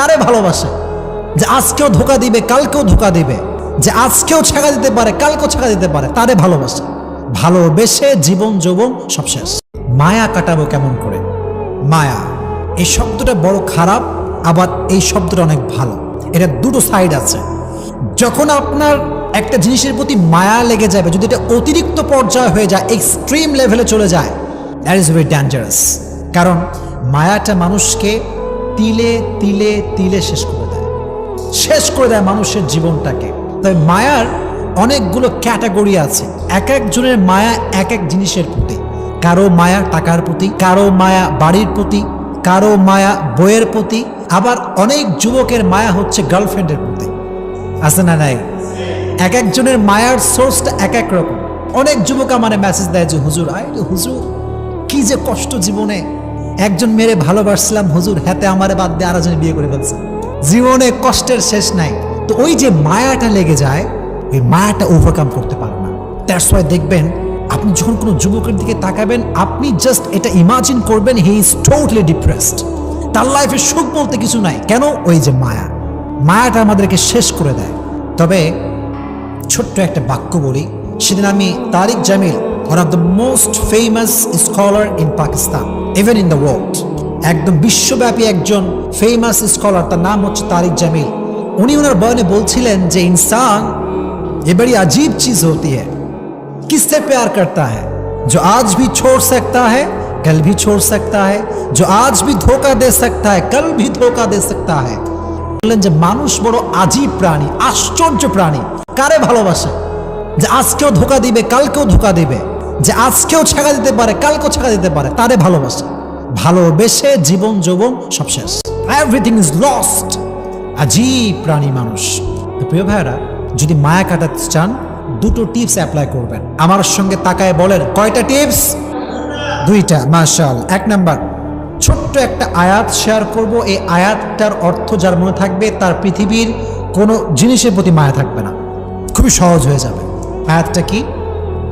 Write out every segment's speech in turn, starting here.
কারে ভালোবাসে? যে আজকেও ধোকা দিবে, কালকেও ধোকা দিবে। যে আজকেও ছাকা দিতে পারে, কালকেও ছাকা দিতে পারে, তারে ভালোবাসে। ভালোবেসে জীবন যৌবন সব শেষ। মায়া কাটাবো কেমন করে? মায়া, এই শব্দটা বড় খারাপ, আবার এই শব্দটা অনেক ভালো। এটা দুটো সাইড আছে। যখন আপনার একটা জিনিসের প্রতি মায়া লেগে যাবে, যদি এটা অতিরিক্ত পর্যায়ে হয়ে যায় এক্সট্রিম লেভেলে চলে যায় দ্যাট ইজ ভেরি ডেঞ্জারাস কারণ মায়াটা মানুষকে তিলে তিলে তিলে শেষ করে দেয়। শেষ করে দেয় মানুষের জীবনটাকে। তবে মায়ার অনেকগুলো ক্যাটাগরি আছে। এক একজনের মায়া এক এক জিনিসের প্রতি। কারও মায়া টাকার প্রতি, কারও মায়া বাড়ির প্রতি, কারও মায়া বইয়ের প্রতি। আবার অনেক যুবকের মায়া হচ্ছে গার্লফ্রেন্ডের প্রতি। আছে না নাই? এক একজনের মায়ার সোর্সটা এক এক রকম। অনেক যুবক আমার মেসেজ দেয় যে, হুজুর আই হুজুর, কি যে কষ্ট জীবনে একজন মেরে ভালোবাসছিলাম হুজুর হাতে আমারে বাদ দিয়ে আরেকজন বিয়ে করে ফেলছে। জীবনে কষ্টের শেষ নাই। তো ওই যে মায়াটা লেগে যায় ওই মায়াটা ওভারকাম করতে পারে না। দ্যাটস ওয়াই দেখবেন, আপনি যখন কোনো যুবকের দিকে তাকাবেন, আপনি জাস্ট এটা ইমাজিন করবেন হি ইজ টোটালি ডিপ্রেসড তার লাইফে সুখ বলতে কিছু নাই। কেন? ওই যে মায়া। মায়াটা আমাদেরকে শেষ করে দেয়। তবে ছোট্ট একটা বাক্য বলি। সেদিন আমি তারিক Jamil one of the most famous scholar in Pakistan even in the world একদম বিশ্বব্যাপী একজন ফেমাস স্কলার তার নাম হচ্ছে তারিক জামিল উনি ওনার বয়নে বলছিলেন যে ইনসান ये बड़ी अजीब चीज होती है किससे प्यार करता है जो आज भी छोड़ सकता है कल भी छोड़ सकता है जो आज भी धोखा दे सकता है कल भी धोखा दे सकता है বললেন যে মানুষ বড় আজীব প্রাণী আশ্চর্য প্রাণী কারে ভালোবাসে যে আজকেও ধোকা দিবে কালকেও ধোকা দিবে যে আজকেও ছাকা দিতে পারে, কালকেও ছাকা দিতে পারে, তারে ভালোবাসে। ভালোবেসে জীবন যৌবন সব শেষ। এভরিথিং ইজ লস্ট আজীব প্রাণী মানুষ। প্রিয় ভাইরা যদি মায়া কাটাতে চান, দুটো টিপস অ্যাপ্লাই করবেন। আমার সঙ্গে তাকায় বলেন, কয়টা টিপস দুইটা মার্শাল এক নাম্বার, ছোট্ট একটা আয়াত শেয়ার করব। এই আয়াতটার অর্থ যার মনে থাকবে, তার পৃথিবীর কোনো জিনিসের প্রতি মায়া থাকবে না। খুবই সহজ হয়ে যাবে। আয়াতটা কি?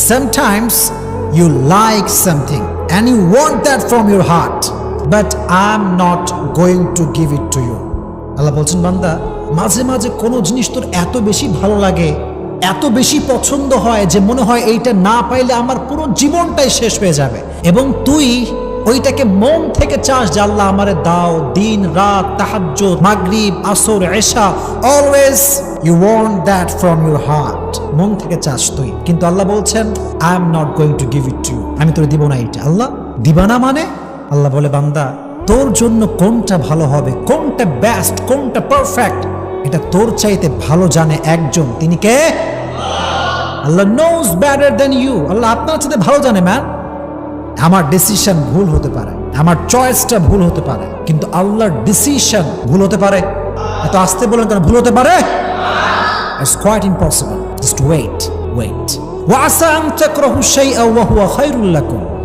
Sometimes you like something and you want that from your heart, but I'm not going to give it to you. Allah বলছেন বান্দা মাঝে মাঝে কোনো জিনিস তোর এত বেশি ভালো লাগে এত বেশি পছন্দ হয় যে মনে হয় এইটা না পাইলে আমার পুরো জীবনটাই শেষ হয়ে যাবে এবং তুই ওইটাকে মন থেকে চাস যে আল্লাহ আমারে দাও, দিন, রাত তাহাজ্জ মাগরিব, আসর, এশা always you want that from your heart মন থেকে চাস তুই। কিন্তু আল্লাহ বলছেন I am not going to give it to আমি তোর দিব না এটা আল্লাহ, দিবা না মানে? আল্লাহ বলে, বান্দা, তোর জন্য কোনটা ভালো হবে? কোনটা বেস্ট কোনটা পারফেক্ট এটা তোর চাইতে ভালো জানে একজন। তিনি কে? Allah knows better than you Allah আপনার চাইতে ভালো জানে ম্যান আমার ডিসিশন ভুল হতে পারে আমার চয়েসটা ভুল হতে পারে কিন্তু আল্লাহর ডিসিশন ভুল হতে পারে এত আসতে বলেন কেন ভুল হতে পারে it's quite impossible just wait wait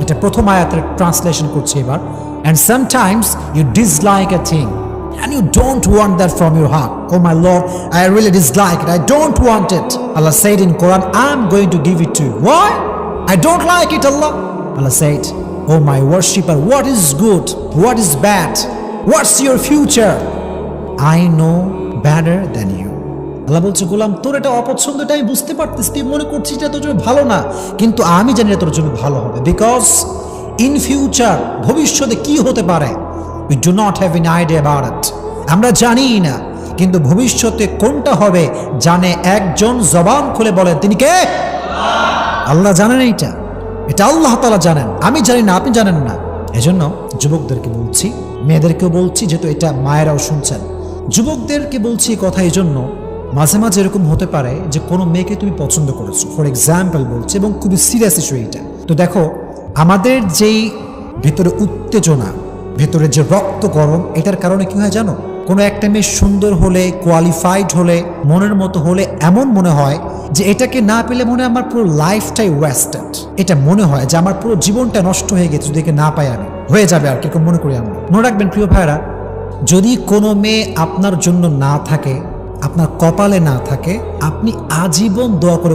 এটা প্রথম আয়াতের ট্রান্সলেশন করছি এবার and sometimes you dislike a thing and you don't want that from your heart. Oh my Lord, I really dislike. I don't want it. Allah said in Quran, I'm going to give it to. Why? I don't like it, Allah. Allah said, Oh my worshipper, what is good? What is bad? What's your future? I know better than you. Allah বলছে গোলাম তোর এটা অপছন্দ এটা আমি বুঝতে পারতেছি তুই মনে করছিস এটা তোর জন্য ভালো না কিন্তু আমি জানি এটা তোর জন্য ভালো হবে বিকজ ইন ফিউচার ভবিষ্যতে কি হতে পারে we do not have an idea about আমরা জানি না কিন্তু ভবিষ্যতে কোনটা হবে জানে একজন জবান খুলে বলেন তিনি কে আল্লাহ জানেন এইটা এটা আল্লাহ তালা জানেন। আমি জানি না, আপনি জানেন না। এজন্য যুবকদেরকে বলছি, মেয়েদেরকেও বলছি যেহেতু এটা মায়েরাও শুনছেন। যুবকদেরকে বলছি কথা এই জন্য মাঝে মাঝে এরকম হতে পারে যে কোনো মেয়েকে তুমি পছন্দ করেছ। ফর এক্সাম্পল বলছি এবং খুবই সিরিয়াস ইস্যু এইটা। তো দেখো, আমাদের যেই ভেতরে উত্তেজনা, ভেতরে যে রক্ত গরম, এটার কারণে কি হয় জানো? কোনো একটা মেয়ে সুন্দর হলে কোয়ালিফাইড হলে, মনের মতো হলে এমন মনে হয় যে এটাকে না পেলে মনে আমার পুরো লাইফটাই ওয়েস্টেড এটা মনে হয় যে আমার পুরো জীবনটা নষ্ট হয়ে গেছে, যদি একে না পাই আমি। হয়ে যাবে আর কীরকম মনে করি আমরা। মনে রাখবেন, প্রিয় ভাইরা যদি কোনো মেয়ে আপনার জন্য না থাকে, আপনার কপালে না থাকে, আপনি আজীবন দোয়া করে